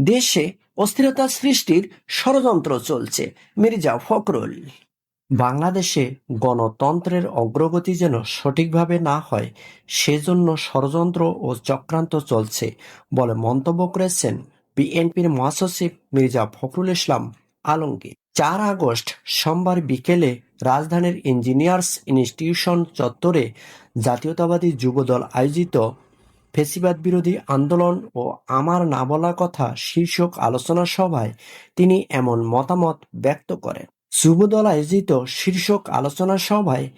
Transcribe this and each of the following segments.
দেশে অস্থিরতা সৃষ্টির ষড়যন্ত্র চলছে। মির্জা ফখরুল। বাংলাদেশে গণতন্ত্রের অগ্রগতি যেন সঠিকভাবে না হয়, সেজন্য ষড়যন্ত্র ও চক্রান্ত চলছে বলে মন্তব্য করেছেন বিএনপির মহাসচিব মির্জা ফখরুল ইসলাম আলমগীর। চার আগস্ট সোমবার বিকেলে রাজধানীর ইঞ্জিনিয়ার্স ইনস্টিটিউশন চত্বরে জাতীয়তাবাদী যুবদল আয়োজিত ফেসিবাদ বিরোধী আন্দোলন ও আমার না বলা কথা শীর্ষক আলোচনা সভায় তিনি এমন মতামত ব্যক্ত করেন। যুবদল আয়োজিত শীর্ষক আলোচনা সভায়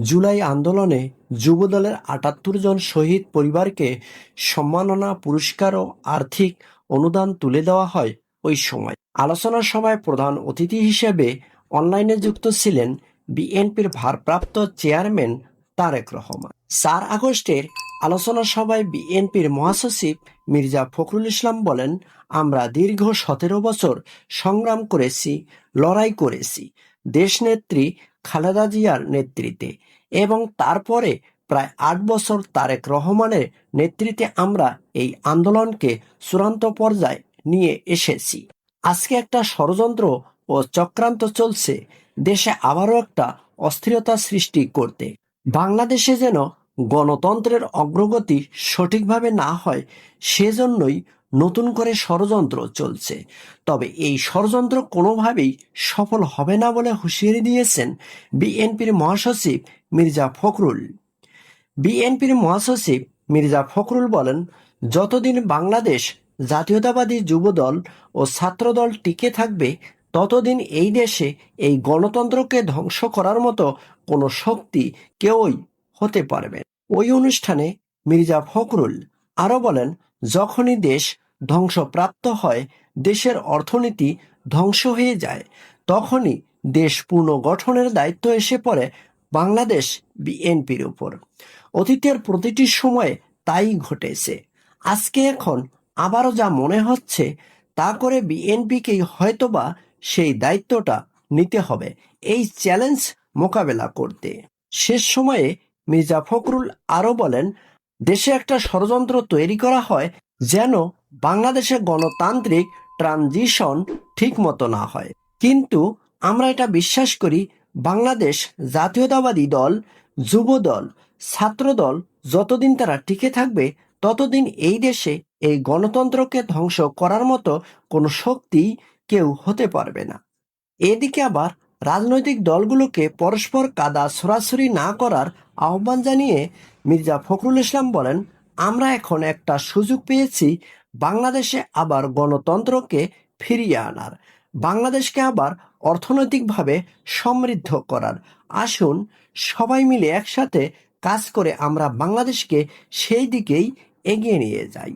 জুলাই আন্দোলনে যুবদলের আটাত্তর জন শহীদ পরিবারকে সম্মাননা, পুরস্কার ও আর্থিক অনুদান তুলে দেওয়া হয় ওই সময়। আলোচনা সভায় প্রধান অতিথি হিসেবে অনলাইনে যুক্ত ছিলেন বিএনপির ভারপ্রাপ্ত চেয়ারম্যান তারেক রহমান। চার আগস্টের আলোচনা সভায় বিএনপির মহাসচিব মির্জা ফখরুল ইসলাম বলেন, আমরা দীর্ঘ সতেরো বছর সংগ্রাম করেছি, লড়াই করেছি, দেশনেত্রী খালেদা জিয়ার নেতৃত্বে এবং তারপরে প্রায় আট বছর তারেক রহমানের নেতৃত্বে আমরা এই আন্দোলনকে চূড়ান্ত পর্যায়ে নিয়ে এসেছি। আজকে একটা ষড়যন্ত্র ও চক্রান্ত চলছে, দেশে আবারও একটা অস্থিরতা সৃষ্টি করতে। বাংলাদেশে যেন গণতন্ত্রের অগ্রগতি সঠিকভাবে না হয়, সেজন্যই নতুন করে ষড়যন্ত্র চলছে তবে এই ষড়যন্ত্র কোনোভাবেই সফল হবে না বলে হুঁশিয়ারি দিয়েছেন বিএনপির মহাসচিব মির্জা ফখরুল বিএনপির মহাসচিব মির্জা ফখরুল বলেন, যতদিন বাংলাদেশ জাতীয়তাবাদী যুবদল ও ছাত্রদল টিকে থাকবে, ততদিন এই দেশে এই গণতন্ত্রকে ধ্বংস করার মতো কোনো শক্তি কেউই হতে পারবে। ওই অনুষ্ঠানে মির্জা ফখরুল আরও বলেন, যখনই দেশ ধ্বংসপ্রাপ্ত হয়, দেশের অর্থনীতি ধ্বংস হয়ে যায়, তখনই দেশ পুনর্গঠনের দায়িত্ব এসে পড়ে বাংলাদেশ বিএনপির উপর। অতীতের প্রতিটি সময়ে তাই ঘটেছে। আজকে এখন আবারও যা মনে হচ্ছে, তা করে বিএনপিকেই হয়তোবা সেই দায়িত্বটা নিতে হবে, এই চ্যালেঞ্জ মোকাবেলা করতে। শেষ সময়ে মির্জা ফখরুল আরও বলেন, দেশে একটা ষড়যন্ত্র তৈরি করা হয় যেন বাংলাদেশে গণতান্ত্রিক ট্রানজিশন ঠিক মতো না হয়। কিন্তু আমরা এটা বিশ্বাস করি, বাংলাদেশ জাতীয়তাবাদী দল, যুবদল, ছাত্রদল যতদিন তারা টিকে থাকবে, ততদিন এই দেশে এই গণতন্ত্রকে ধ্বংস করার মতো কোনো শক্তি কেউ হতে পারবে না। এদিকে আবার রাজনৈতিক দলগুলোকে পরস্পর কাদা সরাসরি না করার আহ্বান জানিয়ে মির্জা ফখরুল ইসলাম বলেন, আমরা এখন একটা সুযোগ পেয়েছি, বাংলাদেশে আবার গণতন্ত্রকে ফিরিয়ে আনার। বাংলাদেশকে আবার অর্থনৈতিকভাবে সমৃদ্ধ করার। আসুন, সবাই মিলে একসাথে কাজ করে আমরা বাংলাদেশকে সেই দিকেই এগিয়ে নিয়ে যাই।